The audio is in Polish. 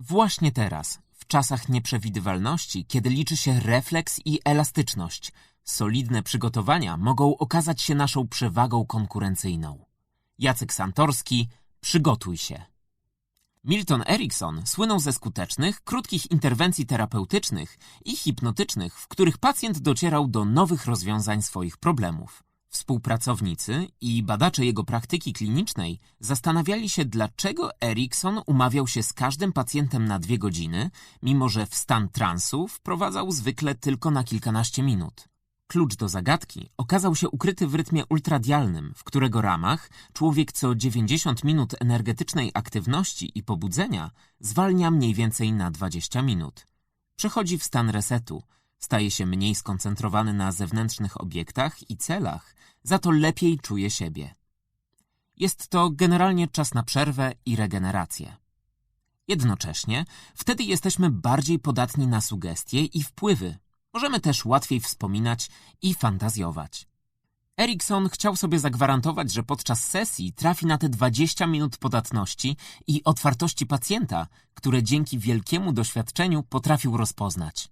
Właśnie teraz, w czasach nieprzewidywalności, kiedy liczy się refleks i elastyczność, solidne przygotowania mogą okazać się naszą przewagą konkurencyjną. Jacek Santorski, przygotuj się. Milton Erickson słynął ze skutecznych, krótkich interwencji terapeutycznych i hipnotycznych, w których pacjent docierał do nowych rozwiązań swoich problemów. Współpracownicy i badacze jego praktyki klinicznej zastanawiali się, dlaczego Erickson umawiał się z każdym pacjentem na dwie godziny, mimo że w stan transu wprowadzał zwykle tylko na kilkanaście minut. Klucz do zagadki okazał się ukryty w rytmie ultradialnym, w którego ramach człowiek co 90 minut energetycznej aktywności i pobudzenia zwalnia mniej więcej na 20 minut. Przechodzi w stan resetu, staje się mniej skoncentrowany na zewnętrznych obiektach i celach, za to lepiej czuje siebie. Jest to generalnie czas na przerwę i regenerację. Jednocześnie wtedy jesteśmy bardziej podatni na sugestie i wpływy, Możemy też łatwiej wspominać i fantazjować. Erikson chciał sobie zagwarantować, że podczas sesji trafi na te 20 minut podatności i otwartości pacjenta, które dzięki wielkiemu doświadczeniu potrafił rozpoznać.